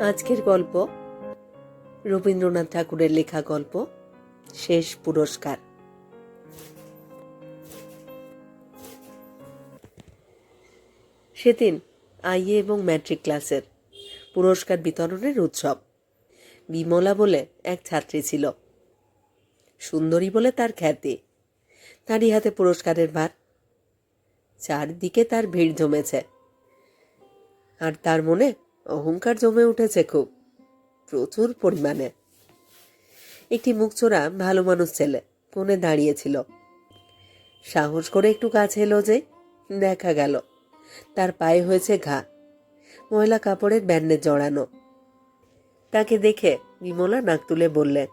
আজকের গল্প রবীন্দ্রনাথ ঠাকুরের লেখা গল্প, শেষ পুরস্কার। সেদিন আইএ এবং ম্যাট্রিক ক্লাসের পুরস্কার বিতরণের উৎসব। বিমলা বলে এক ছাত্রী ছিল। সুন্দরী বলে তার খ্যাতি। তারই হাতে পুরস্কারের ভার। চারদিকে তার ভিড় জমেছে। আর তার মনে অহংকার জমে উঠেছে খুব। প্রচুর পরিমাণে। একটি মুখচোরা, ভালো মানুষ ছেলে, কোণে দাঁড়িয়েছিল। সাহস করে একটু কাছে এলো যে দেখা গেল। তার পায়ে হয়েছে ঘা, ময়লা কাপড়ের ব্যান্ডে জড়ানো। তাকে দেখে বিমলা নাক তুলে বললেন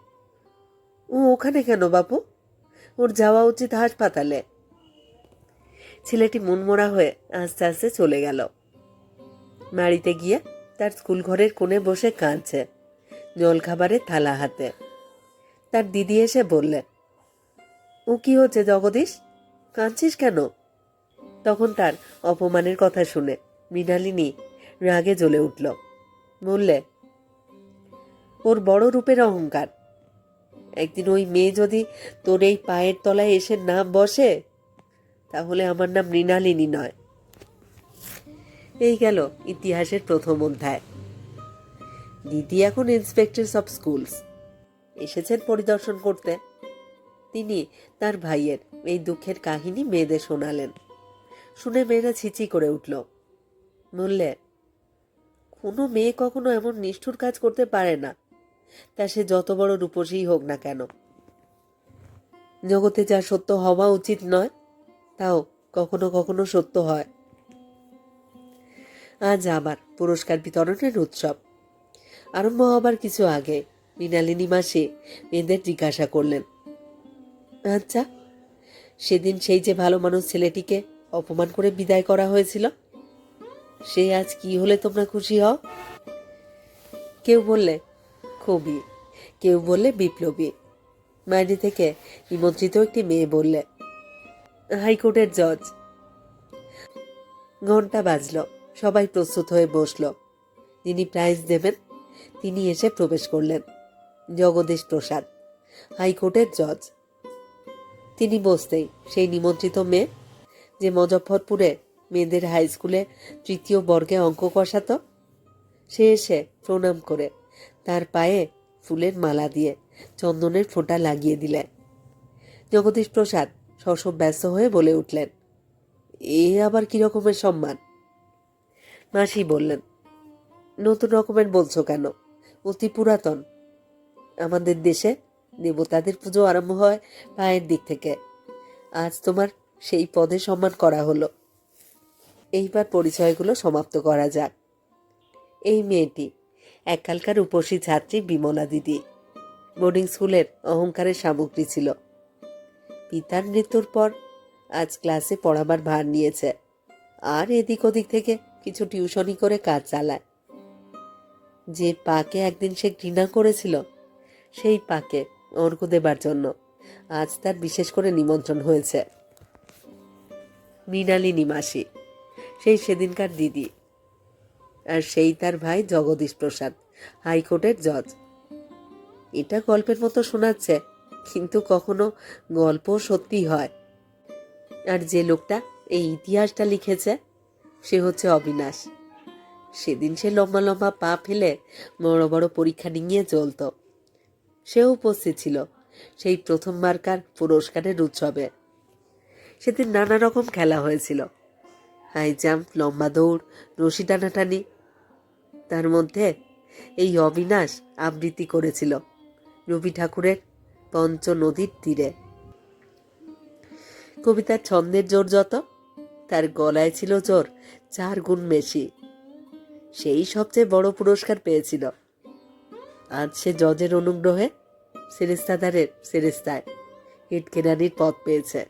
ও ওখানে কেন বাপু? ওর যাওয়া উচিত হাসপাতালে। ছেলেটি মনমরা হয়ে আস্তে আস্তে চলে গেল। বাড়িতে গিয়ে তার স্কুল ঘরের কোণে বসে কাঁদছে জলখাবারের থালা হাতে। তার দিদি এসে বললে, ও কি হচ্ছে জগদীশ? কাঁদছিস কেন? তখন তার অপমানের কথা শুনে মৃণালিনী রাগে জ্বলে উঠল। বললে, ওর বড় রূপের অহংকার। একদিন ওই মেয়ে যদি তোর এই পায়ের তলায় এসে নাম বসে, তাহলে আমার নাম মৃণালিনী নয়। এই গেল ইতিহাসের প্রথম অধ্যায়। দিদি এখন ইন্সপেক্টরস অফ স্কুলস এসেছেন পরিদর্শন করতে। তিনি তার ভাইয়ের এই দুঃখের কাহিনী মেয়েদের শোনালেন। শুনে মেয়েরা ছিচি করে উঠল। বললে, কোনো মেয়ে কখনো এমন নিষ্ঠুর কাজ করতে পারে না। তা সে যত বড় রূপসী হোক না কেন। জগতে যা সত্য হওয়া উচিত নয়, তাও কখনো কখনো সত্য হয়। আজ আবার পুরস্কার বিতরণের উৎসব। আরম্ভ হবার কিছু আগে মৃণালিনী মাসি মেয়েদের জিজ্ঞাসা করলেন আচ্ছা সেদিন সেই যে ভালো মানুষ ছেলেটিকে অপমান করে বিদায় করা হয়েছিল, সে আজ কি হলে তোমরা খুশি হও? কেউ বললে কবি কেউ বললে, বিপ্লবী। বাইরে থেকে নিমন্ত্রিত একটি মেয়ে বললে, হাইকোর্টের জজ। ঘণ্টা বাজলো। সবাই প্রস্তুত হয়ে বসল। যিনি প্রাইজ দেবেন। তিনি এসে প্রবেশ করলেন। জগদীশ প্রসাদ, হাইকোর্টের জজ। তিনি বসতেই সেই নিমন্ত্রিত মেয়ে, যে মজফ্ফরপুরে মেয়েদের হাই স্কুলে তৃতীয় বর্গে অঙ্ক কষাত, সে এসে প্রণাম করে, তার পায়ে ফুলের মালা দিয়ে চন্দনের ফোঁটা লাগিয়ে দিলেন। জগদীশ প্রসাদ শশব ব্যস্ত হয়ে বলে উঠলেন, এ আবার কি রকমের সম্মান? মাসি বললেন, নতুন রকমের বলছো কেন? অতি পুরাতন। আমাদের দেশে দেবতাদের পুজো আরম্ভ হয় পায়ের দিক থেকে। আজ তোমার সেই পদে সম্মান করা হলো। এইবার পরিচয়গুলো সমাপ্ত করা যাক। এই মেয়েটি এককালকার উপসী ছাত্রী বিমলা দিদি। বোর্ডিং স্কুলের অহংকারের সামগ্রী ছিল। পিতার মৃত্যুর পর আজ ক্লাসে পড়াবার ভার নিয়েছে। আর এদিক ওদিক থেকে কিছু টিউশনি করে কাজ চালায়। যে পাকে একদিন সে ঘৃণা করেছিল, সেই পাকে অর্ঘ দেবার জন্য আজ তার বিশেষ করে নিমন্ত্রণ হয়েছে। মৃণালিনী মাসি, সেই সেদিনকার দিদি আর সেই তার ভাই জগদীশ প্রসাদ, হাইকোর্টের জজ। এটা গল্পের মতো শোনাচ্ছে, কিন্তু কখনো গল্প সত্যি হয়। আর যে লোকটা এই ইতিহাসটা লিখেছে সে হচ্ছে অবিনাশ। সেদিন সে লম্বা লম্বা পা ফেলে বড় বড় পরীক্ষা নিয়ে চলতো। সেও উপস্থিত ছিল সেই প্রথমবারকার পুরস্কারের উৎসবে। সেদিন নানা রকম খেলা হয়েছিল। হাই জাম্প, লম্বা দৌড়, রশি টানাটানি। তার মধ্যে এই অবিনাশ আবৃত্তি করেছিল রবি ঠাকুরের পঞ্চ নদীর তীরে। কবিতার ছন্দের জোর যত তার গলায় ছিল জোর, চার গুণ বেশি। সেই সবচেয়ে বড় পুরস্কার পেয়েছিল। আজ সে জজের অনুগ্রহে সেরেস্তাদারের সেরেস্তায় ইটকেরানির পথ পেয়েছে।